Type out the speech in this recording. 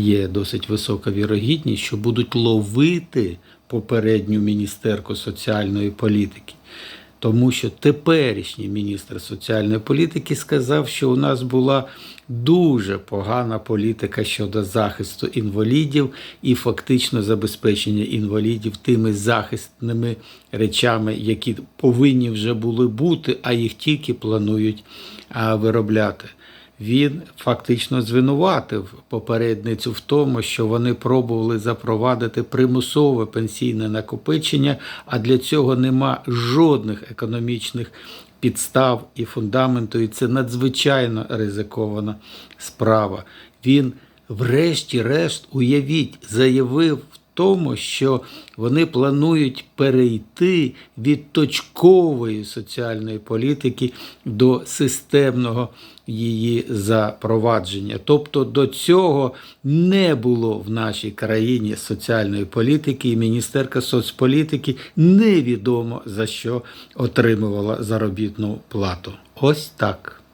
Є досить висока вірогідність, що будуть ловити попередню міністерку соціальної політики. Тому що теперішній міністр соціальної політики сказав, що у нас була дуже погана політика щодо захисту інвалідів і фактично забезпечення інвалідів тими захисними речами, які повинні вже були бути, а їх тільки планують виробляти. Він фактично звинуватив попередницю в тому, що вони пробували запровадити примусове пенсійне накопичення, а для цього нема жодних економічних підстав і фундаменту, і це надзвичайно ризикована справа. Він, врешті-решт, уявіть, заявив тому, що вони планують перейти від точкової соціальної політики до системного її запровадження. Тобто до цього не було в нашій країні соціальної політики, і міністерка соцполітики невідомо за що отримувала заробітну плату. Ось так.